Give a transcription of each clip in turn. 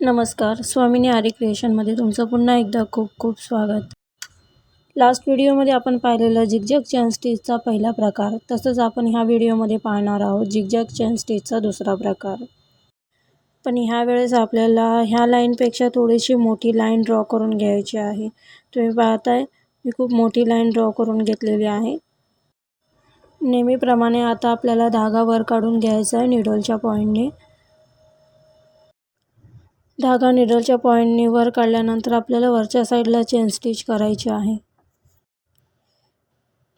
नमस्कार स्वामिनी आरी क्रिएशनमध्ये तुमचं पुन्हा एकदा खूप खूप स्वागत. लास्ट व्हिडिओमध्ये आपण पाहिलेलं झिगझॅग चेन स्टिचचा पहिला प्रकार तसंच आपण ह्या व्हिडिओमध्ये पाहणार आहोत झिगझॅग चेन स्टिचचा दुसरा प्रकार. पण ह्या वेळेस आपल्याला ह्या लाईनपेक्षा थोडीशी मोठी लाईन ड्रॉ करून घ्यायची आहे. तुम्ही पाहताय मी खूप मोठी लाईन ड्रॉ करून घेतलेली आहे. नेहमीप्रमाणे आता आपल्याला धागा वर काढून घ्यायचा आहे निडोलच्या पॉईंटने. धागा निडलच्या पॉईंटने वर काढल्यानंतर आपल्याला वरच्या साईडला चेन स्टिच करायची आहे.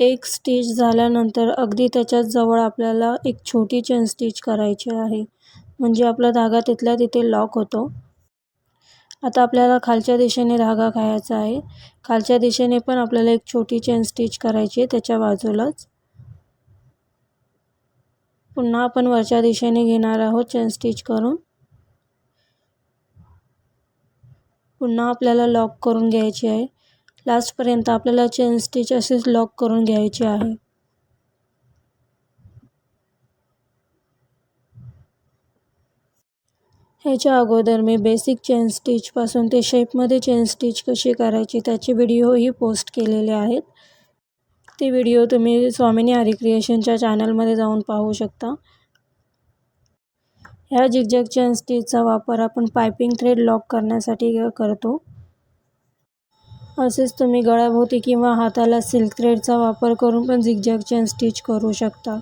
एक स्टिच झाल्यानंतर अगदी त्याच्याच जवळ आपल्याला एक छोटी चेन स्टिच करायची आहे. म्हणजे आपला धागा तिथल्या तिथे लॉक होतो. आता आपल्याला खालच्या दिशेने धागा खायचा आहे. खालच्या दिशेने पण आपल्याला एक छोटी चेन स्टिच करायची आहे त्याच्या बाजूलाच. पुन्हा आपण वरच्या दिशेने घेणार आहोत चेन स्टिच करून. पुन्हा आपल्याला लॉक करून घ्यायची आहे. लास्टपर्यंत आपल्याला चेन स्टिच असेच लॉक करून घ्यायची आहे. ह्याच्या अगोदर मी बेसिक चेन स्टिचपासून ते शेपमध्ये चेन स्टिच कशी करायची त्याचे व्हिडिओही पोस्ट केलेले आहेत. ते व्हिडिओ तुम्ही स्वामिनी हरिक्रिएशनच्या चॅनलमध्ये जाऊन पाहू शकता. ह्या झिगझॅग चेन स्टिचचा वापर आपण पायपिंग थ्रेड लॉक करण्यासाठी करतो. असेच तुम्ही गळ्याभोवती किंवा हाताला सिल्क थ्रेडचा वापर करून पण झिगझॅग चेन स्टिच करू शकता.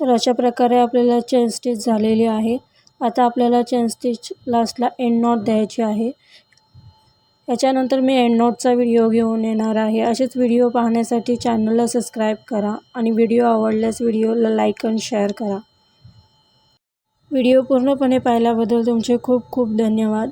तर अशा प्रकारे आपल्याला चेन स्टिच झालेली आहे. आता आपल्याला चेन स्टिच लास्टला एंड नॉट द्यायची आहे. याच्यानंतर मी एंड नॉटचा व्हिडिओ घेऊन येणार आहे. असेच व्हिडिओ पाहण्यासाठी चॅनलला सबस्क्राईब करा आणि व्हिडिओ आवडल्यास व्हिडिओला लाईक आणि शेअर करा. व्हिडिओ पूर्णपणे पाहिल्याबद्दल तुमचे खूप खूप धन्यवाद.